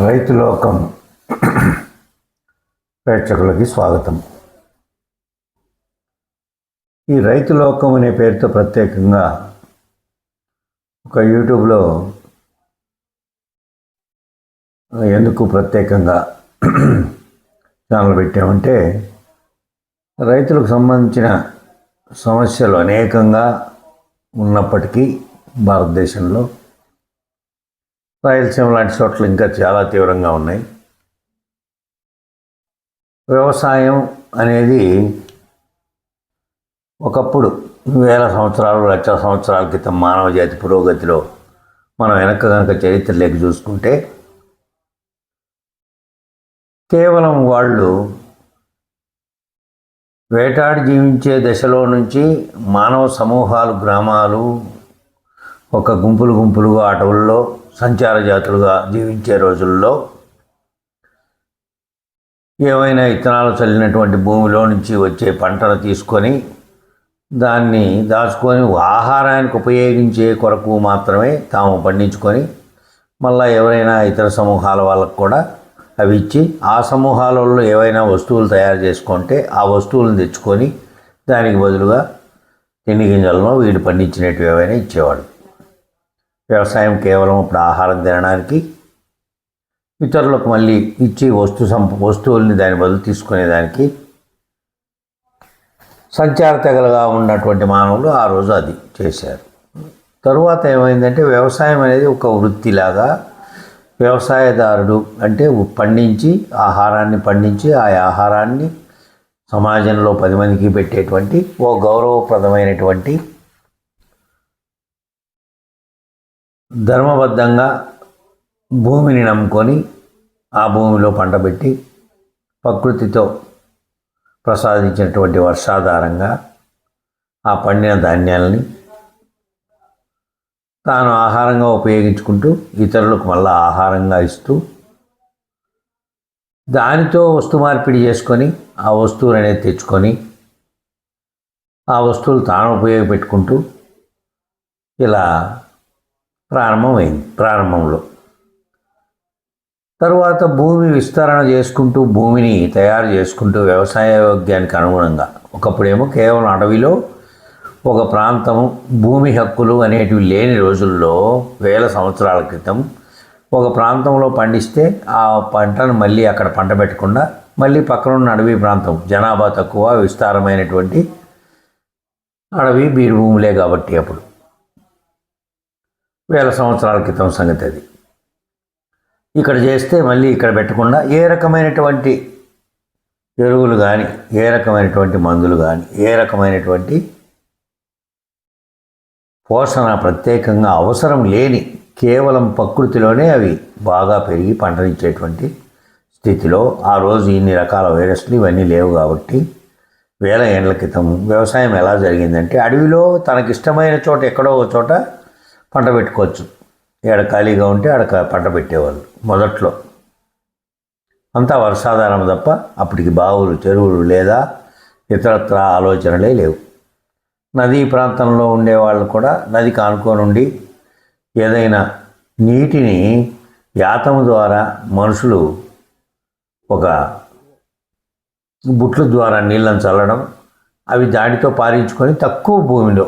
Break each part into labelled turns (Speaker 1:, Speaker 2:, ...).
Speaker 1: రైతు లోకం ప్రేక్షకులకి స్వాగతం. ఈ రైతు లోకం అనే పేరుతో ప్రత్యేకంగా ఒక యూట్యూబ్లో ఎందుకు ప్రత్యేకంగా ఛానల్ పెట్టామంటే రైతులకు సంబంధించిన సమస్యలు అనేకంగా ఉన్నప్పటికీ భారతదేశంలో రాయలసీమ లాంటి చోట్ల ఇంకా చాలా తీవ్రంగా ఉన్నాయి. వ్యవసాయం అనేది ఒకప్పుడు వేల సంవత్సరాలు లక్షల సంవత్సరాల క్రితం మానవ జాతి పురోగతిలో మనం వెనక కనుక చరిత్రలోకి చూసుకుంటే కేవలం వాళ్ళు వేటాడి జీవించే దశలో నుంచి మానవ సమూహాలు గ్రామాలు ఒక గుంపులు గుంపులుగా అటవుల్లో సంచార జాతులుగా జీవించే రోజుల్లో ఏవైనా ఇత్తనాలు చల్లినటువంటి భూమిలో నుంచి వచ్చే పంటను తీసుకొని దాన్ని దాచుకొని ఆహారానికి ఉపయోగించే కొరకు మాత్రమే తాము పండించుకొని మళ్ళీ ఎవరైనా ఇతర సమూహాల వాళ్ళకు కూడా అవి ఇచ్చి ఆ సమూహాలలో ఏవైనా వస్తువులు తయారు చేసుకుంటే ఆ వస్తువులను తెచ్చుకొని దానికి బదులుగా తిండి గింజలను వీడు పండించినట్టు ఏవైనా ఇచ్చేవాడు. వ్యవసాయం కేవలం ఇప్పుడు ఆహారం తినడానికి ఇతరులకు మళ్ళీ ఇచ్చి వస్తు సం వస్తువుల్ని దాని బదులు తీసుకునేదానికి సంచార తెగలుగా ఉన్నటువంటి మానవులు ఆ రోజు అది చేశారు. తరువాత ఏమైందంటే వ్యవసాయం అనేది ఒక వృత్తిలాగా వ్యవసాయదారుడు అంటే పండించి ఆహారాన్ని పండించి ఆ ఆహారాన్ని సమాజంలో పది మందికి పెట్టేటువంటి ఓ గౌరవప్రదమైనటువంటి ధర్మబద్ధంగా భూమిని నమ్ముకొని ఆ భూమిలో పంట పెట్టి ప్రకృతితో ప్రసాదించినటువంటి వర్షాధారంగా ఆ పండిన ధాన్యాలని తాను ఆహారంగా ఉపయోగించుకుంటూ ఇతరులకు మళ్ళీ ఆహారంగా ఇస్తూ దానితో వస్తు మార్పిడి చేసుకొని ఆ వస్తువులు అనేది తెచ్చుకొని ఆ వస్తువులు తాను ఉపయోగపెట్టుకుంటూ ఇలా ప్రారంభమైంది ప్రారంభంలో. తరువాత భూమి విస్తరణ చేసుకుంటూ భూమిని తయారు చేసుకుంటూ వ్యవసాయ యోగ్యానికి అనుగుణంగా. ఒకప్పుడేమో కేవలం అడవిలో ఒక ప్రాంతము భూమి హక్కులు అనేటివి లేని రోజుల్లో వేల సంవత్సరాల క్రితం ఒక ప్రాంతంలో పండిస్తే ఆ పంటను మళ్ళీ అక్కడ పంట పెట్టకుండా మళ్ళీ పక్కన ఉన్న అడవి ప్రాంతం జనాభా తక్కువ విస్తారమైనటువంటి అడవి బీరు భూములే కాబట్టి అప్పుడు. వేల సంవత్సరాల క్రితం సంగతి అది. ఇక్కడ చేస్తే మళ్ళీ ఇక్కడ పెట్టకుండా ఏ రకమైనటువంటి ఎరువులు కానీ ఏ రకమైనటువంటి మందులు కానీ ఏ రకమైనటువంటి పోషణ ప్రత్యేకంగా అవసరం లేని కేవలం ప్రకృతిలోనే అవి బాగా పెరిగి పంటనిచ్చేటువంటి స్థితిలో ఆ రోజు ఇన్ని రకాల వైరస్లు ఇవన్నీ లేవు కాబట్టి వేల ఏండ్ల క్రితం వ్యవసాయం ఎలా జరిగిందంటే అడవిలో తనకిష్టమైన చోట ఎక్కడో ఒక చోట పంట పెట్టుకోవచ్చు. ఏడ ఖాళీగా ఉంటే ఆడ పంట పెట్టేవాళ్ళు మొదట్లో. అంతా వర్షాధారం తప్ప అప్పటికి బావులు చెరువులు లేదా ఇతరత్ర ఆలోచనలే లేవు. నదీ ప్రాంతంలో ఉండేవాళ్ళు కూడా నది కానుకొని ఉండి ఏదైనా నీటిని యాతము ద్వారా మనుషులు ఒక బుట్ల ద్వారా నీళ్ళను చల్లడం అవి దాడితో పారించుకొని తక్కువ భూమిలో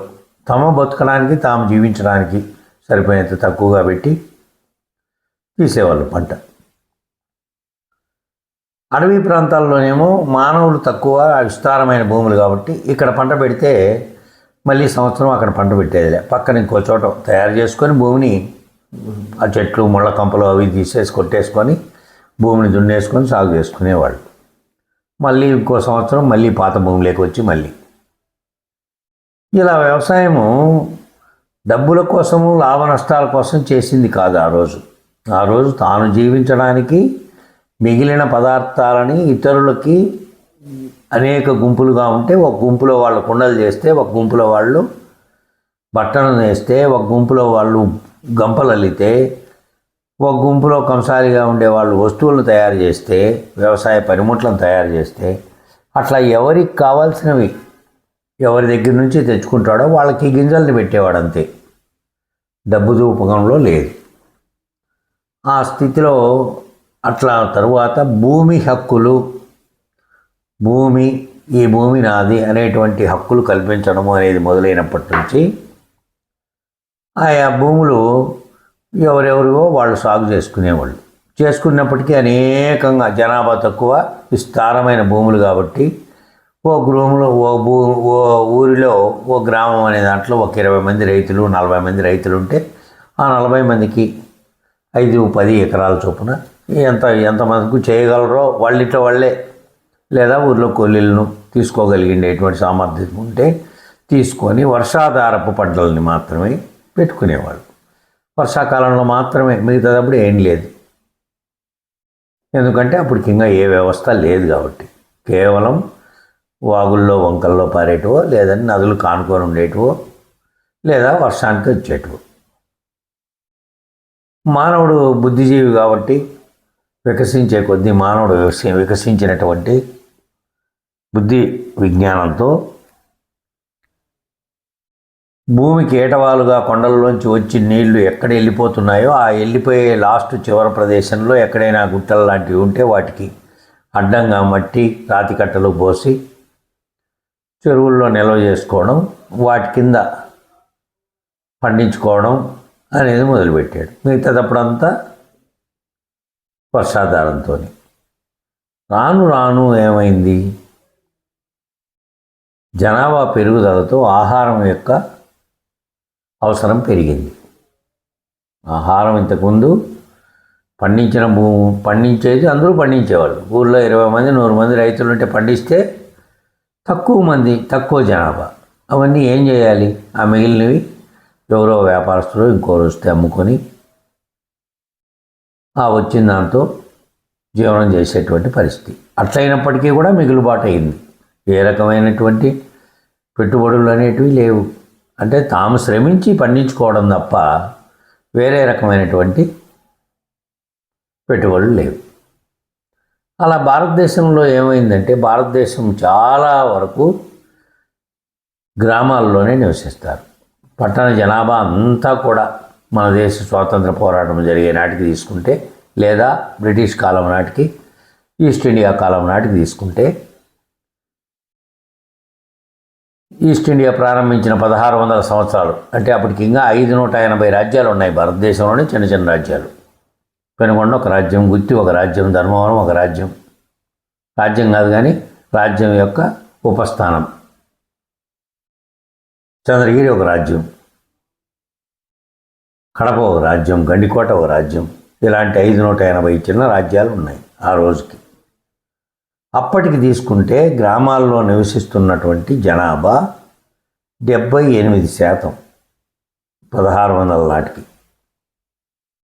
Speaker 1: తమ బతకడానికి తాము జీవించడానికి సరిపోయినంత తక్కువగా పెట్టి తీసేవాళ్ళు పంట. అడవి ప్రాంతాల్లోనేమో మానవులు తక్కువ విస్తారమైన భూములు కాబట్టి ఇక్కడ పంట పెడితే మళ్ళీ సంవత్సరం అక్కడ పంట పెట్టేదిలే. పక్కన ఇంకో చోట తయారు చేసుకొని భూమిని ఆ చెట్లు ముళ్ళ కంపలు అవి తీసేసి కొట్టేసుకొని భూమిని దున్నేసుకొని సాగు చేసుకునేవాళ్ళు. మళ్ళీ ఇంకో సంవత్సరం మళ్ళీ పాత భూమిలోకి వచ్చి మళ్ళీ ఇలా వ్యవసాయము డబ్బుల కోసము లాభ నష్టాల కోసం చేసింది కాదు ఆ రోజు. ఆ రోజు తాను జీవించడానికి మిగిలిన పదార్థాలని ఇతరులకి అనేక గుంపులుగా ఉంటే ఒక గుంపులో వాళ్ళు కుండలు చేస్తే ఒక గుంపులో వాళ్ళు బట్టలు నేస్తే ఒక గుంపులో వాళ్ళు గంపలు అల్లితే ఒక గుంపులో కంసాలిగా ఉండే వాళ్ళు వస్తువులను తయారు చేస్తే వ్యవసాయ పనిముట్లను తయారు చేస్తే అట్లా ఎవరికి కావాల్సినవి ఎవరి దగ్గర నుంచి తెచ్చుకుంటాడో వాళ్ళకి గింజల్ని పెట్టేవాడు అంతే. డబ్బు రూపకంలో లేదు. ఆ స్థితిలో అట్లా తరువాత భూమి హక్కులు భూమి ఈ భూమి నాది అనేటువంటి హక్కులు కల్పించడము అనేది మొదలైనప్పటి నుంచి ఆయా భూములు ఎవరెవరివో వాళ్ళు సాగు చేసుకునేవాళ్ళు. చేసుకున్నప్పటికీ అనేకంగా జనాభా తక్కువ విస్తారమైన భూములు కాబట్టి ఓ గృహంలో ఓ భూ ఓ ఊరిలో ఓ గ్రామం అనే దాంట్లో ఒక ఇరవై మంది రైతులు నలభై మంది రైతులు ఉంటే ఆ నలభై మందికి ఐదు పది ఎకరాల చొప్పున ఎంత ఎంతమందికి చేయగలరో వాళ్ళిట్లో వాళ్ళే లేదా ఊర్లో కొల్లీలను తీసుకోగలిగినటువంటి సామర్థ్యం ఉంటే తీసుకొని వర్షాధారపు పంటలని మాత్రమే పెట్టుకునేవాళ్ళు. వర్షాకాలంలో మాత్రమే మిగతాదప్పుడు ఏం లేదు. ఎందుకంటే అప్పటికి ఇంకా ఏ వ్యవస్థ లేదు కాబట్టి. కేవలం వాగుల్లో వంకల్లో పారేటివో లేదని నదులు కానుకొని ఉండేటివో లేదా వర్షానికి వచ్చేటివో. మానవుడు బుద్ధిజీవి కాబట్టి వికసించే కొద్దీ మానవుడు వికసించినటువంటి బుద్ధి విజ్ఞానంతో భూమికి ఏటవాలుగా కొండల్లోంచి వచ్చి నీళ్ళు ఎక్కడ వెళ్ళిపోతున్నాయో ఆ వెళ్ళిపోయే లాస్ట్ చివరి ప్రదేశంలో ఎక్కడైనా గుట్టలు లాంటివి ఉంటే వాటికి అడ్డంగా మట్టి రాతి కట్టలు పోసి చెరువుల్లో నిల్వ చేసుకోవడం వాటి కింద పండించుకోవడం అనేది మొదలుపెట్టాడు. మిగతాదప్పుడంతా వర్షాధారంతో రాను రాను ఏమైంది? జనాభా పెరుగుదలతో ఆహారం యొక్క అవసరం పెరిగింది. ఆహారం ఇంతకుముందు పండించిన భూ పండించేది అందరూ పండించేవాళ్ళు. ఊళ్ళో ఇరవై మంది నూరు మంది రైతులు ఉంటే పండిస్తే తక్కువ మంది తక్కువ జనాభా. అవన్నీ ఏం చేయాలి? ఆ మిగిలినవి ఎవరో వ్యాపారస్తులు ఇంకోరు వస్తే అమ్ముకొని ఆ వచ్చిన దాంతో జీవనం చేసేటువంటి పరిస్థితి. అట్లయినప్పటికీ కూడా మిగులుబాటు అయింది. ఏ రకమైనటువంటి పెట్టుబడులు అనేటివి లేవు. అంటే తాము శ్రమించి పండించుకోవడం తప్ప వేరే రకమైనటువంటి పెట్టుబడులు లేవు. అలా భారతదేశంలో ఏమైందంటే భారతదేశం చాలా వరకు గ్రామాల్లోనే నివసిస్తారు. పట్టణ జనాభా అంతా కూడా మన దేశ స్వాతంత్ర పోరాటం జరిగే నాటికి తీసుకుంటే లేదా బ్రిటిష్ కాలం నాటికి ఈస్ట్ ఇండియా కాలం నాటికి తీసుకుంటే ఈస్ట్ ఇండియా ప్రారంభించిన పదహారు వందల సంవత్సరాలు అంటే అప్పటికి ఇంకా ఐదు నూట ఎనభై రాజ్యాలు ఉన్నాయి భారతదేశంలోనే చిన్న చిన్న రాజ్యాలు. పెనుగొండ ఒక రాజ్యం గుత్తి ఒక రాజ్యం ధర్మవరం ఒక రాజ్యం. రాజ్యం కాదు కానీ రాజ్యం యొక్క ఉపస్థానం. చంద్రగిరి ఒక రాజ్యం. కడప ఒక రాజ్యం గండికోట ఒక రాజ్యం. ఇలాంటి ఐదు నూట ఎనభై చిన్న రాజ్యాలు ఉన్నాయి ఆ రోజుకి. అప్పటికి తీసుకుంటే గ్రామాల్లో నివసిస్తున్నటువంటి జనాభా డెబ్బై ఎనిమిది శాతం పదహారు వందల నాటికి.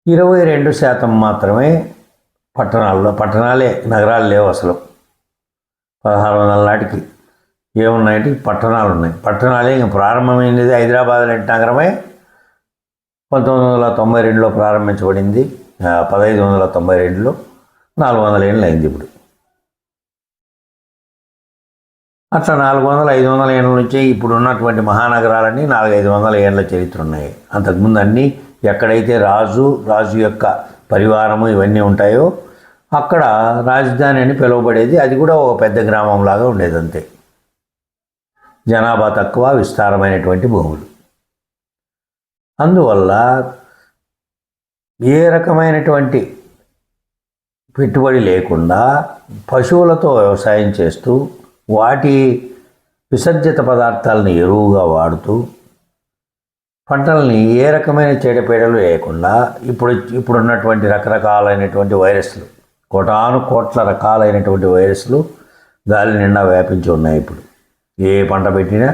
Speaker 1: ఇరవై రెండు శాతం మాత్రమే పట్టణాల్లో పట్టణాలే నగరాలు లేవు అసలు. పదహారు వందల నాటికి ఏమున్నాయంటే పట్టణాలు ఉన్నాయి పట్టణాలే ఇంక ప్రారంభమైనది హైదరాబాద్ లాంటి నగరమే. పంతొమ్మిది వందల తొంభై రెండులో ప్రారంభించబడింది. పదహైదు వందల తొంభై రెండులో నాలుగు వందల ఏళ్ళు అయింది ఇప్పుడు. అట్లా నాలుగు వందల ఐదు వందల ఏళ్ళ నుంచి ఇప్పుడు ఉన్నటువంటి మహానగరాలన్నీ నాలుగైదు వందల ఏళ్ళ చరిత్ర ఉన్నాయి. అంతకుముందు అన్నీ ఎక్కడైతే రాజు రాజు యొక్క పరివారము ఇవన్నీ ఉంటాయో అక్కడ రాజధాని అని పిలువబడేది. అది కూడా ఒక పెద్ద గ్రామంలాగా ఉండేది అంతే జనాభా తక్కువ విస్తారమైనటువంటి భూములు. అందువల్ల ఏ రకమైనటువంటి పెట్టుబడి లేకుండా పశువులతో వ్యవసాయం చేస్తూ వాటి విసర్జిత పదార్థాలను ఎరువుగా వాడుతూ పంటల్ని ఏ రకమైన చీడపీడలు వేయకుండా ఇప్పుడు ఇప్పుడున్నటువంటి రకరకాలైనటువంటి వైరస్లు కోటాను కోట్ల రకాలైనటువంటి వైరస్లు గాలి నిండా వ్యాపించి ఉన్నాయి ఇప్పుడు. ఏ పంట పెట్టినా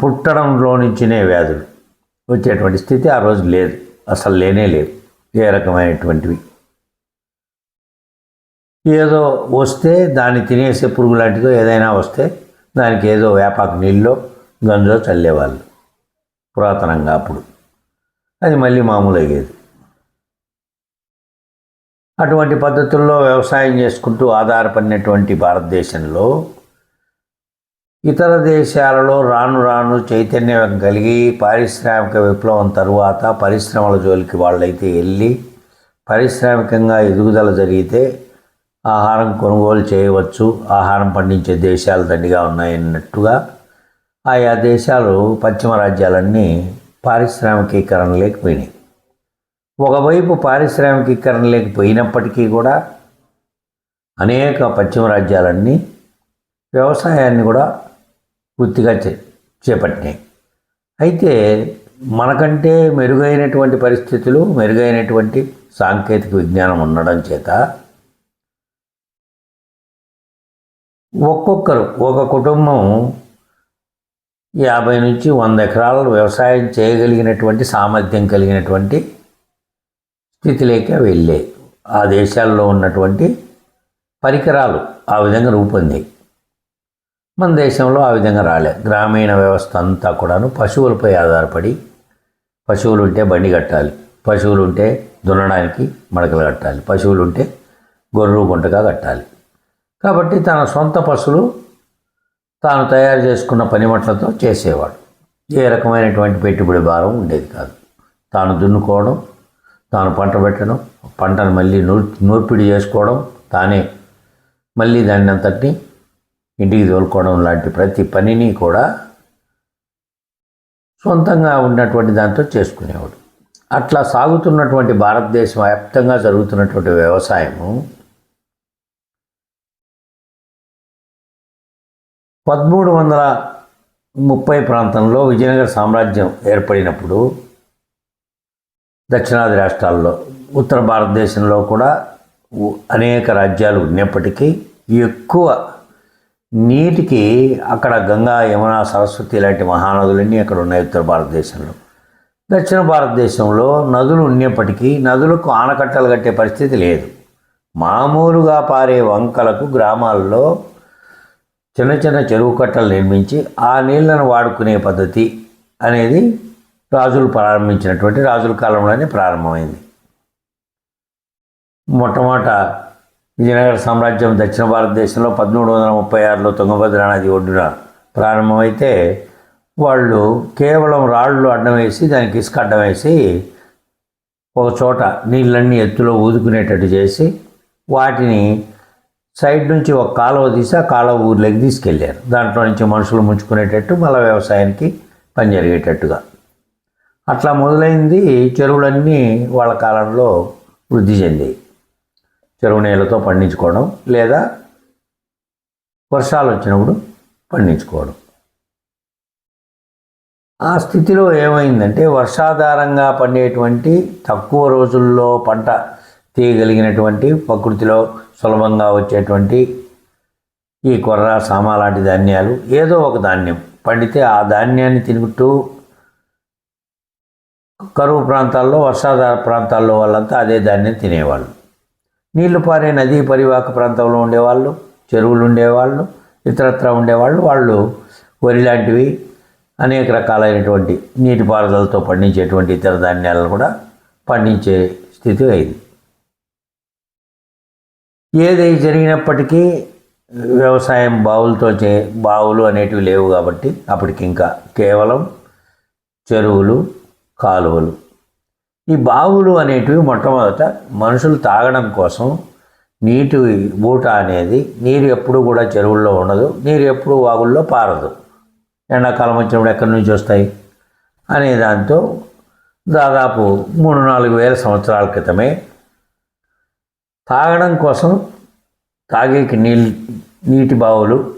Speaker 1: పుట్టడంలో నుంచినే వ్యాధులు వచ్చేటువంటి స్థితి ఆ రోజు లేదు. అసలు లేనే లేదు ఏ రకమైనటువంటివి? ఏదో వస్తే దాన్ని తినేసే పురుగు లాంటిదో ఏదైనా వస్తే దానికి ఏదో వేపాకు నీళ్ళలో గంజా చల్లేవాళ్ళు. పురాతనంగా అప్పుడు. అది మళ్ళీ మామూలు అయ్యేది అటువంటి పద్ధతుల్లో వ్యవసాయం చేసుకుంటూ ఆధారపడినటువంటి భారతదేశంలో ఇతర దేశాలలో రాను రాను చైతన్యం కలిగి పారిశ్రామిక విప్లవం తరువాత పరిశ్రమల జోలికి వాళ్ళైతే వెళ్ళి పారిశ్రామికంగా ఎదుగుదల జరిగితే ఆహారం కొనుగోలు చేయవచ్చు. ఆహారం పండించే దేశాలు దండిగా ఉన్నాయన్నట్టుగా ఆయా దేశాలు పశ్చిమ రాజ్యాలన్నీ పారిశ్రామికీకరణ లేకపోయినాయి ఒకవైపు పారిశ్రామికీకరణ లేకపోయినప్పటికీ కూడా అనేక పశ్చిమ రాజ్యాలన్నీ వ్యవసాయాన్ని కూడా పూర్తిగా చే చేపట్టినాయి. అయితే మనకంటే మెరుగైనటువంటి పరిస్థితులు మెరుగైనటువంటి సాంకేతిక విజ్ఞానం ఉండడం చేత ఒక్కొక్కరు ఒక కుటుంబం యాభై నుంచి వంద ఎకరాల వ్యవసాయం చేయగలిగినటువంటి సామర్థ్యం కలిగినటువంటి స్థితిలోకి వెళ్ళాయి ఆ దేశాల్లో ఉన్నటువంటి పరికరాలు ఆ విధంగా రూపొందాయి. మన దేశంలో ఆ విధంగా రాలే. గ్రామీణ వ్యవస్థ అంతా కూడాను పశువులపై ఆధారపడి పశువులు ఉంటే బండి కట్టాలి పశువులు ఉంటే దున్నడానికి మడకలు కట్టాలి పశువులు ఉంటే గొర్రెలు గుంటగా కట్టాలి. కాబట్టి తన సొంత పశువులు తాను తయారు చేసుకున్న పనిమట్లతో చేసేవాడు. ఏ రకమైనటువంటి పెట్టుబడి భారం ఉండేది కాదు. తాను దున్నుకోవడం తాను పంట పెట్టడం పంటను మళ్ళీ నూర్ నూర్పిడి చేసుకోవడం తానే మళ్ళీ దాన్ని అంతటిని ఇంటికి తోలుకోవడం లాంటి ప్రతి పనిని కూడా సొంతంగా ఉన్నటువంటి దాంతో చేసుకునేవాడు. అట్లా సాగుతున్నటువంటి భారతదేశం వ్యాప్తంగా జరుగుతున్నటువంటి వ్యవసాయము పదమూడు వందల ముప్పై ప్రాంతంలో విజయనగర సామ్రాజ్యం ఏర్పడినప్పుడు దక్షిణాది రాష్ట్రాల్లో ఉత్తర భారతదేశంలో కూడా అనేక రాజ్యాలు ఉన్నప్పటికీ ఎక్కువ నీటికి అక్కడ గంగా యమున సరస్వతి లాంటి మహానదులన్నీ అక్కడ ఉన్నాయి ఉత్తర భారతదేశంలో. దక్షిణ భారతదేశంలో నదులు ఉన్నప్పటికీ నదులకు ఆనకట్టలు కట్టే పరిస్థితి లేదు. మామూలుగా పారే వంకలకు గ్రామాల్లో చిన్న చిన్న చెరువు కట్టలు నిర్మించి ఆ నీళ్ళను వాడుకునే పద్ధతి అనేది రాజులు ప్రారంభించినటువంటి రాజుల కాలంలోనే ప్రారంభమైంది. మొట్టమొదట విజయనగర సామ్రాజ్యం దక్షిణ భారతదేశంలో పదమూడు వందల ముప్పై ఆరులో తుంగభద్ర నది ఒడ్డున ప్రారంభమైతే వాళ్ళు కేవలం రాళ్ళు అడ్డం వేసి దానికి ఇసుక అడ్డం వేసి ఒక చోట నీళ్ళన్నీ ఎత్తులో ఊదుకునేటట్టు చేసి వాటిని సైడ్ నుంచి ఒక కాలువ తీసి ఆ కాలువ ఊర్లోకి తీసుకెళ్ళారు దాంట్లో నుంచి మనుషులు ముంచుకునేటట్టు మళ్ళీ వ్యవసాయానికి పని జరిగేటట్టుగా. అట్లా మొదలైంది చెరువులన్నీ వాళ్ళ కాలంలో వృద్ధి చెందాయి. చెరువు నీళ్ళతో పండించుకోవడం లేదా వర్షాలు వచ్చినప్పుడు పండించుకోవడం. ఆ స్థితిలో ఏమైందంటే వర్షాధారంగా పండేటువంటి తక్కువ రోజుల్లో పంట తీయగలిగినటువంటి ప్రకృతిలో సులభంగా వచ్చేటువంటి ఈ కొర్ర సామా లాంటి ధాన్యాలు ఏదో ఒక ధాన్యం. పండితే ఆ ధాన్యాన్ని తినుకుంటూ కరువు ప్రాంతాల్లో వర్షాధార ప్రాంతాల్లో వాళ్ళంతా అదే ధాన్యం తినేవాళ్ళు. నీళ్ళు పారే నదీ పరివాహక ప్రాంతంలో ఉండేవాళ్ళు చెరువులు ఉండేవాళ్ళు ఇతరత్ర ఉండేవాళ్ళు. వాళ్ళు వరి లాంటివి అనేక రకాలైనటువంటి నీటిపారుదలతో పండించేటువంటి ఇతర ధాన్యాలను కూడా పండించే స్థితి అయింది. ఏది జరిగినప్పటికీ వ్యవసాయం బావులతో చే బావులు అనేటివి లేవు కాబట్టి అప్పటికి ఇంకా కేవలం చెరువులు కాలువలు. ఈ బావులు అనేటివి మొట్టమొదట మనుషులు తాగడం కోసం నీటి బూట అనేది నీరు ఎప్పుడు కూడా చెరువుల్లో ఉండదు నీరు ఎప్పుడు వాగుల్లో పారదు. ఎండాకాలం వచ్చినప్పుడు ఎక్కడి నుంచి వస్తాయి? అనే దాంతో దాదాపు మూడు నాలుగు వేల సంవత్సరాల క్రితమే తాగడం కోసం తాగేకి నీళ్ళు నీటి బావులు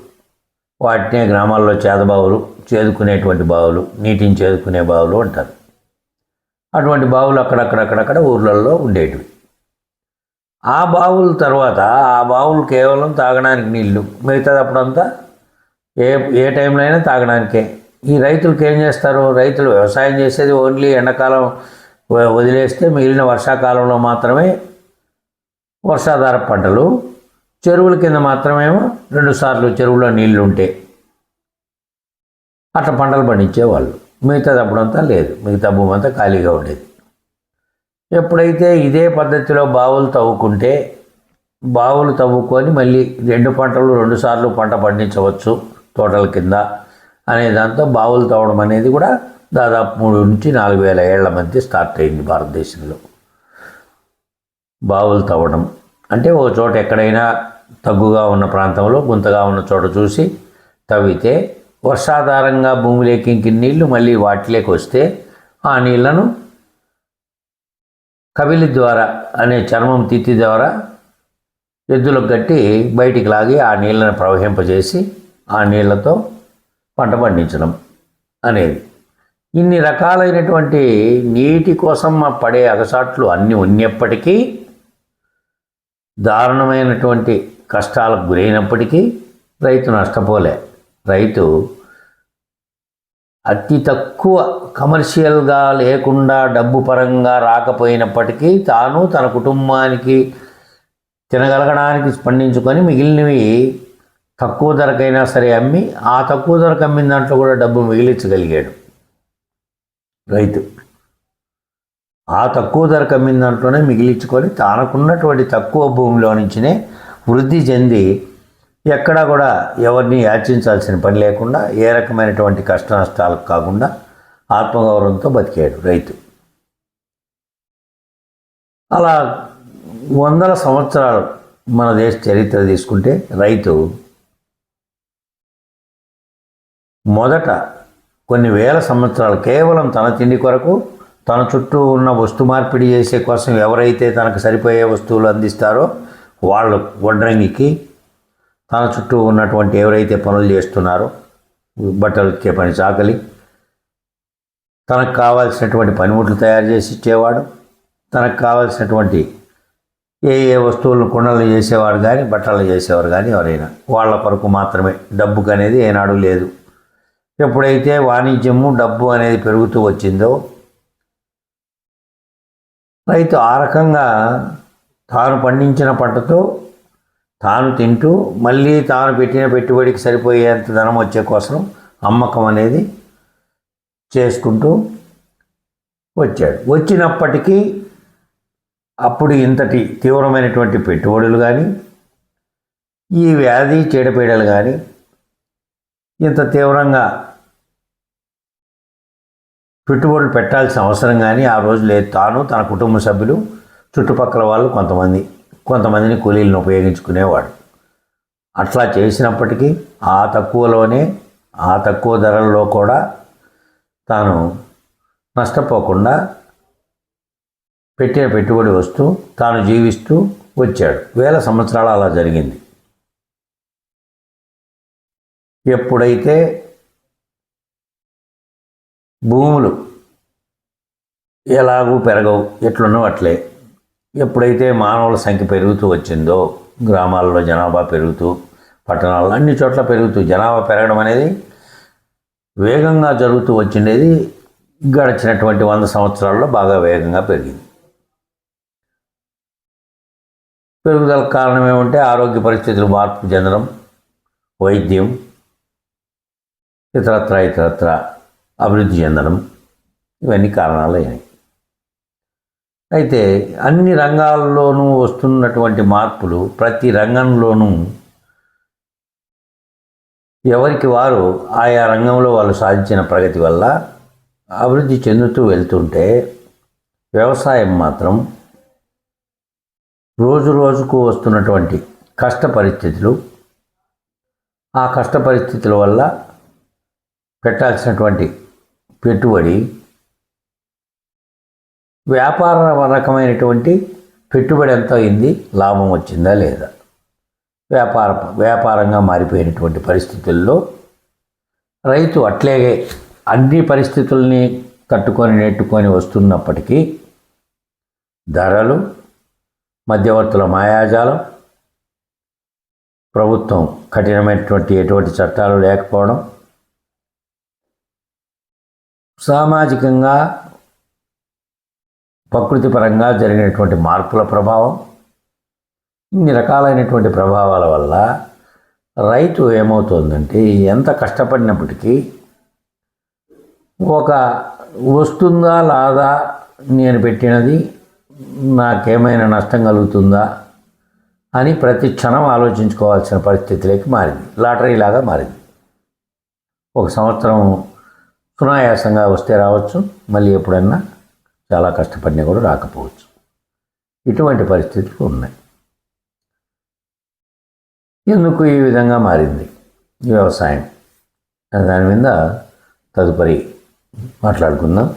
Speaker 1: వాటినే గ్రామాల్లో చేదబావులు చేదుకునేటువంటి బావులు నీటిని చేదుకునే బావులు అంటారు. అటువంటి బావులు అక్కడక్కడక్కడక్కడ ఊర్లలో ఉండేటివి. ఆ బావుల తర్వాత ఆ బావులు కేవలం తాగడానికి నీళ్ళు మిగతాదప్పుడంతా ఏ ఏ టైంలో అయినా తాగడానికే. ఈ రైతులకి ఏం చేస్తారు? రైతులు వ్యవసాయం చేసేది ఓన్లీ ఎండాకాలం వదిలేస్తే మిగిలిన వర్షాకాలంలో మాత్రమే వర్షాధార పంటలు చెరువుల కింద మాత్రమేమో రెండు సార్లు చెరువులో నీళ్ళు ఉంటే అట్లా పంటలు పండించేవాళ్ళు. మిగతా అప్పుడంతా లేదు. మిగతా భూమి అంతా ఖాళీగా ఉండేది. ఎప్పుడైతే ఇదే పద్ధతిలో బావులు తవ్వుకుంటే బావులు తవ్వుకొని మళ్ళీ రెండు పంటలు రెండు సార్లు పంట పండించవచ్చు తోటల కింద అనే దాంతో బావులు తవ్వడం అనేది కూడా దాదాపు మూడు నుంచి నాలుగు వేల ఏళ్ళ మధ్య స్టార్ట్ అయింది భారతదేశంలో. బావులు తవ్వడం. అంటే ఓ చోట ఎక్కడైనా తగ్గుగా ఉన్న ప్రాంతంలో గుంతగా ఉన్న చోట చూసి తవ్వితే వర్షాధారంగా భూమిలోకి ఇంకి నీళ్ళు మళ్ళీ వాటిలోకి వస్తే ఆ నీళ్ళను కవిలి ద్వారా అనే చర్మం తిత్తి ద్వారా ఎద్దులకు కట్టి బయటికి లాగి ఆ నీళ్ళను ప్రవహింపజేసి ఆ నీళ్ళతో పంట పండించడం అనేది. ఇన్ని రకాలైనటువంటి నీటి కోసం పడే అగసాట్లు అన్నీ ఉన్నప్పటికీ దారుణమైనటువంటి కష్టాలకు గురైనప్పటికీ రైతు నష్టపోలే. రైతు అతి తక్కువ కమర్షియల్గా లేకుండా డబ్బు పరంగా రాకపోయినప్పటికీ తాను తన కుటుంబానికి తినగలగడానికి స్పందించుకొని మిగిలినవి తక్కువ ధరకైనా సరే అమ్మి ఆ తక్కువ ధరకు అమ్మిన దాంట్లో కూడా డబ్బు మిగిలించగలిగాడు రైతు. ఆ తక్కువ ధరకు అమ్మిన దాంట్లోనే మిగిలించుకొని తానకున్నటువంటి తక్కువ భూమిలో నుంచినే వృద్ధి చెంది ఎక్కడా కూడా ఎవరిని యాచించాల్సిన పని లేకుండా ఏ రకమైనటువంటి కష్ట నష్టాలకు కాకుండా ఆత్మగౌరవంతో బతికాడు రైతు. అలా వందల సంవత్సరాలు మన దేశ చరిత్ర తీసుకుంటే రైతు మొదట కొన్ని వేల సంవత్సరాలు కేవలం తన తిండి కొరకు తన చుట్టూ ఉన్న వస్తు మార్పిడి చేసే కోసం ఎవరైతే తనకు సరిపోయే వస్తువులు అందిస్తారో వాళ్ళు వడ్రంగికి తన చుట్టూ ఉన్నటువంటి ఎవరైతే పనులు చేస్తున్నారో బట్టలు ఇచ్చే పని చాకలి తనకు కావాల్సినటువంటి పనిముట్లు తయారు చేసి ఇచ్చేవాడు తనకు కావాల్సినటువంటి ఏ ఏ వస్తువులను కుండలు చేసేవాడు కానీ బట్టలు చేసేవారు కానీ ఎవరైనా. వాళ్ళ కొరకు మాత్రమే. డబ్బుకు అనేది ఏనాడు లేదు. ఎప్పుడైతే వాణిజ్యము డబ్బు అనేది పెరుగుతూ వచ్చిందో రైతు ఆ రకంగా తాను పండించిన పంటతో తాను తింటూ మళ్ళీ తాను పెట్టిన పెట్టుబడికి సరిపోయేంత ధనం వచ్చే కోసం అమ్మకం అనేది చేసుకుంటూ వచ్చాడు. వచ్చినప్పటికీ అప్పుడు ఇంతటి తీవ్రమైనటువంటి పెట్టుబడులు కానీ ఈ వ్యాధి చీడపీడలు కానీ ఇంత తీవ్రంగా పెట్టుబడులు పెట్టాల్సిన అవసరం కానీ ఆ రోజు లేదు. తాను తన కుటుంబ సభ్యులు చుట్టుపక్కల వాళ్ళు కొంతమంది కొంతమందిని కూలీలను ఉపయోగించుకునేవాడు. అట్లా చేసినప్పటికీ ఆ తక్కువలోనే ఆ తక్కువ ధరల్లో కూడా తాను నష్టపోకుండా పెట్టిన పెట్టుబడి వస్తూ తాను జీవిస్తూ వచ్చాడు. వేల సంవత్సరాలు అలా జరిగింది. ఎప్పుడైతే భూములు ఎలాగూ పెరగవు ఎట్లున్నో అట్లే. ఎప్పుడైతే మానవుల సంఖ్య పెరుగుతూ వచ్చిందో గ్రామాల్లో జనాభా పెరుగుతూ పట్టణాల్లో అన్ని చోట్ల పెరుగుతూ జనాభా పెరగడం అనేది వేగంగా జరుగుతూ వచ్చిండేది గడిచినటువంటి వంద సంవత్సరాల్లో బాగా వేగంగా పెరిగింది. పెరుగుదల కారణం ఏమంటే ఆరోగ్య పరిస్థితులు మార్పు చెందడం వైద్యం ఇతరత్ర ఇతరత్ర. అభివృద్ధి చెందడం ఇవన్నీ కారణాలు అయినాయి అయితే అన్ని రంగాల్లోనూ వస్తున్నటువంటి మార్పులు ప్రతి రంగంలోనూ ఎవరికి వారు ఆయా రంగంలో వాళ్ళు సాధించిన ప్రగతి వల్ల అభివృద్ధి చెందుతూ వెళ్తుంటే వ్యవసాయం మాత్రం రోజు రోజుకు వస్తున్నటువంటి కష్ట పరిస్థితులు ఆ కష్ట పరిస్థితుల వల్ల పెట్టాల్సినటువంటి పెట్టుబడి వ్యాపార రకమైనటువంటి పెట్టుబడి ఎంత అయింది లాభం వచ్చిందా లేదా? వ్యాపార వ్యాపారంగా మారిపోయినటువంటి పరిస్థితుల్లో రైతు అట్లాగే అన్ని పరిస్థితుల్ని తట్టుకొని నెట్టుకొని వస్తున్నప్పటికీ ధరలు మధ్యవర్తుల మాయాజాలం ప్రభుత్వం కఠినమైనటువంటి ఎటువంటి చట్టాలు లేకపోవడం సామాజికంగా ప్రకృతి పరంగా జరిగినటువంటి మార్పుల ప్రభావం ఇన్ని రకాలైనటువంటి ప్రభావాల వల్ల రైతు ఏమవుతుందంటే ఎంత కష్టపడినప్పటికీ ఒక వస్తుందా లాదా నేను పెట్టినది నాకేమైనా నష్టం కలుగుతుందా అని ప్రతి క్షణం ఆలోచించుకోవాల్సిన పరిస్థితిలోకి మారింది. లాటరీ లాగా మారింది. ఒక సంవత్సరం సునాయాసంగా వస్తే రావచ్చు మళ్ళీ ఎప్పుడన్నా చాలా కష్టపడినా కూడా రాకపోవచ్చు. ఇటువంటి పరిస్థితులు ఉన్నాయి. ఎందుకు ఈ విధంగా మారింది వ్యవసాయం? దాని మీద తదుపరి మాట్లాడుకుందాం.